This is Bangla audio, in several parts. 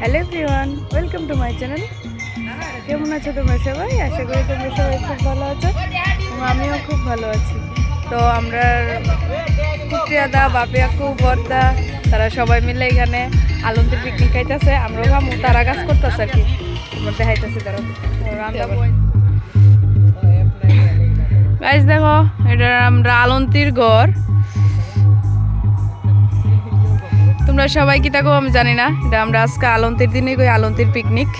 Hello everyone welcome to my channel. কেমন আছো তোমরা সবাই? আশা করি তোমরা সবাই খুব ভালো আছো এবং আমিও খুব ভালো আছি। তো আমরা কুটিয়াদা বাপিয়াকু বর্দা তারা সবাই মিলে এখানে আলন্দির পিকনিক খাইতেছে। আমরাও ভাবু তারা কাজ করতেছে আর কি। তোমার দেখাইতেছে তারা। গাইজ দেখো এটা আমরা আলন্তির ঘর। তোমরা সবাই কি থাকো আমি জানি না। এটা আমরা আজকে আলন্তির দিনে কই আলন্তির পিকনিক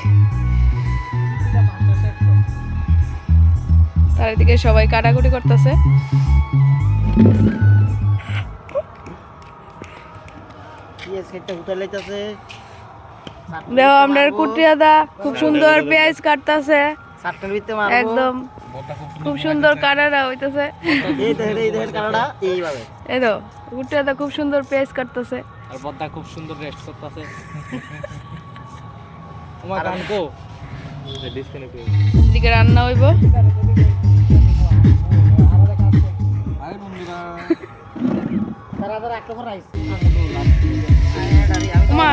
তার দিকে সবাই কাটাকুটি করতেছে। দেখো আমরা কুটিয়াদা খুব সুন্দর পেঁয়াজ কাটতেছে। একদম। খুব সুন্দর কাটারা হইতেছে। এই তো কুটিয়াদা খুব সুন্দর পেঁয়াজ কাটতেছে। আর বদ্দা খুব সুন্দর রেস্ট করতেছে। তোমার গান কো? ডিসকানেক্ট এদিকে রান্না হইব? মা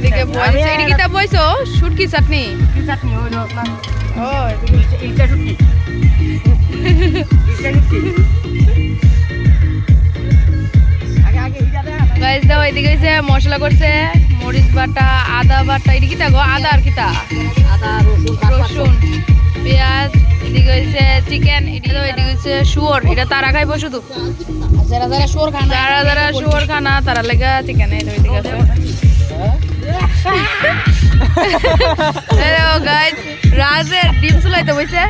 এদিকে বইছে। এদিকেটা বইছো? শুটকি চাটনি চাটনি। ও শুটকি শুটকি গাইস দাও এদিকে হইছে মশলা করছে মরিচ বাটা আদা বাটা এদিকে গো আদা আর কিতা আদা রসুন পেঁয়াজ এদিকে হইছে চিকেন এদিকে এদিকে হইছে শুয়োর এটা তারা খাইব শুধু। যারা যারা সোর খানা যারা যারা শুয়োর খানা তারা লেগা চিকেন তো এদিকে আছে হ্যালো গাইস রাজের ডিম চুলাইতে বইছে?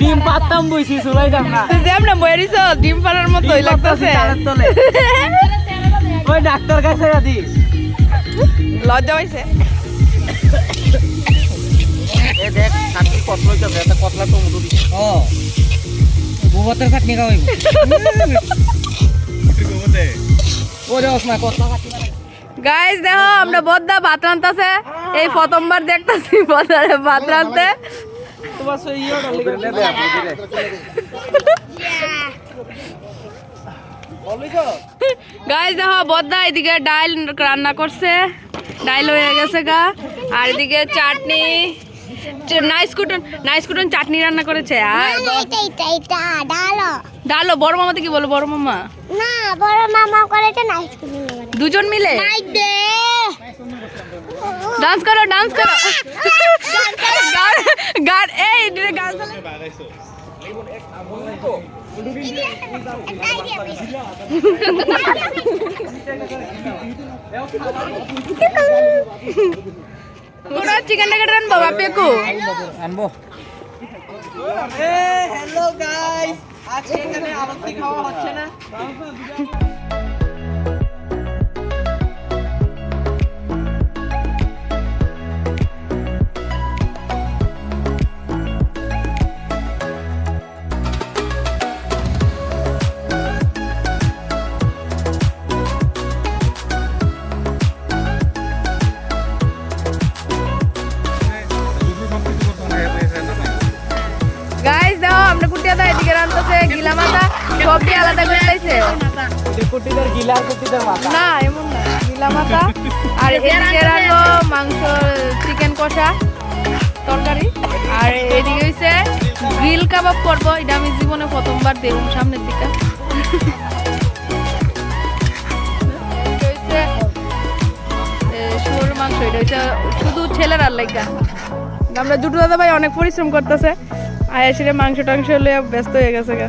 ডিম পাতাম বইছি চুলাইতাম না। যে আমরা মরিছ ডিম পাড়ার মতোই লাগতেছে। তলে। ওই ডাক্তার কাছে দি লজ্জা হইছে এ দেখ চাটনি কত হইতাছে একটা কতলা টমেটো দিছে। ও গোবতের চাটনি খাওয়াইব। ওরে ওসমা কতলা চাটনি গাইস দেখো আমরা বদ্দা ভাত রান্তাছে। এই প্রথমবার দেখতাছি বদ্দারে ভাত রান্তে। তোমার সই ইয়োটা লিখে গাইস দেখো বদ্দা এদিকে ডাল রান্না করছে। ডাল হয়ে গেছে গা। আর এদিকে চাটনি নাইস কুটন নাইস কুটন চাটনি রান্না করেছে। আর ডালো ডালো বড় মামাতে কি বলো বড় মামা? না বড় মামা করেছে না স্কুল দুজন মিলে? ডান্স করো ডান্স করো। গান গান এই দিদি গান চালা- চিকেন নাগেট রানবো বাপেকু আনব। হ্যালো গাইস আজকে এখানে আলতি খাওয়া হচ্ছে না। মাথা সবটি আলাদা করে লাইছে কুটিদের গিলার কুটিদের মাথা। না এমন না গিলা মাথা। আর এদিকে মাংস চিকেন কষা তরকারি। আর এদিকে হইছে গ্রিল কাবাব করব এটা আমি জীবনে প্রথমবার দেখুন সামনের দিকে। মাংস এটা হচ্ছে শুধু ছেলের আর লাইগা। আমরা দুটো দাদা ভাই অনেক পরিশ্রম করতেছে। আর মাংস টাংস হলে ব্যস্ত হয়ে গেছে গা।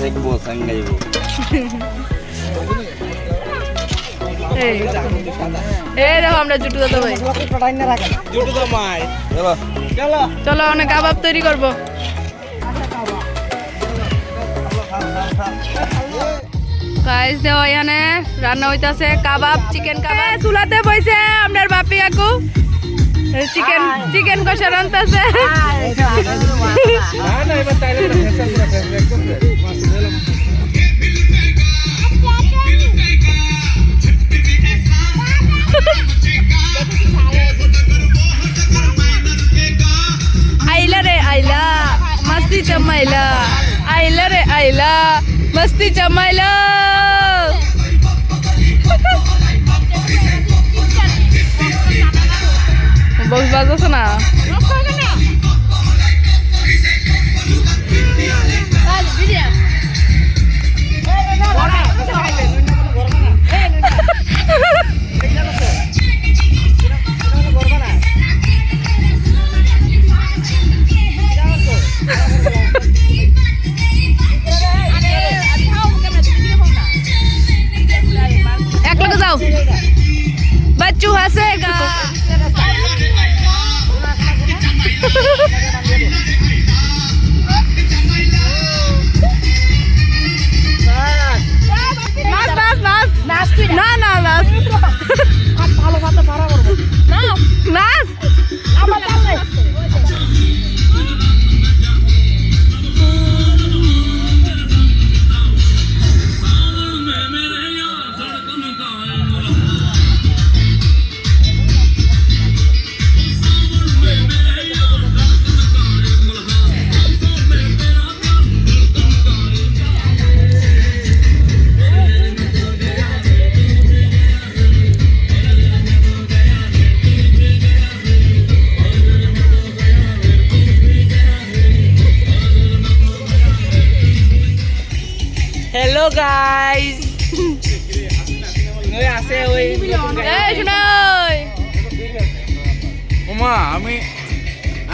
মাই চলো, অনেক কাবাব তৈরি করব। এখানে রান্না হইতাছে কাবাব চিকেন কাবাব। চুলাতে বইছে, আপনার বাপি আকু চিকেন চিকেন কষা রান্তাছে आईला रे आईला मस्ती जमायला आईला रे आईला मस्ती जमायला 这是哪？গাইস আছে ওই ওমা আমি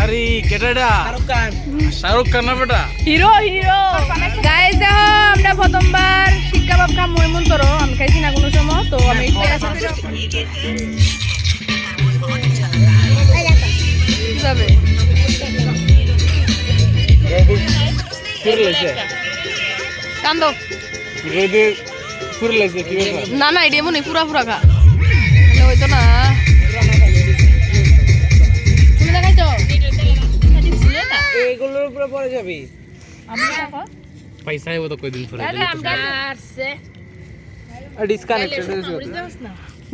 আরে কেটাডা শাহরুখ খান। না বেটা? Hero hero. গাইস দেখো আমরা প্রথমবার শিক্ষা বাপ খাম মহিমন তরো আমি খাইছি না কোনো সময় তো আমি যাবে? ফুরলেছে ফুরলেছে কি ব্যাপার না না এটি এমনই পুরা পুরা খা। তাহলে হইতো না। তুমি দেখাইছো? এইগুলোর উপরে পড়ে যাবি। পয়সা হইব তো কয়দিন পরে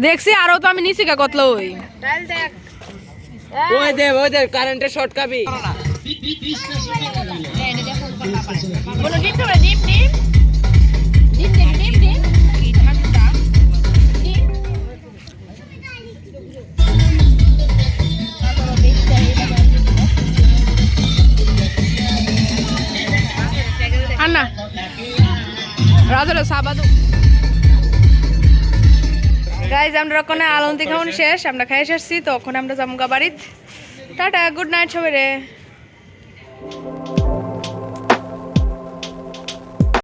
দেখছি আরও তো আমি নিছি কা কতলো ওই। ওই দে ওই দে কারেন্টের শর্ট খাবি আন্না রাজরে সাবাদু গাইজ আমরা ওখানে আলন্তি খাওয়ান শেষ, আমরা খাই এসেছি তো ওখানে আমরা জামুকা বাড়িত। টাটা গুড নাইট সবাই রে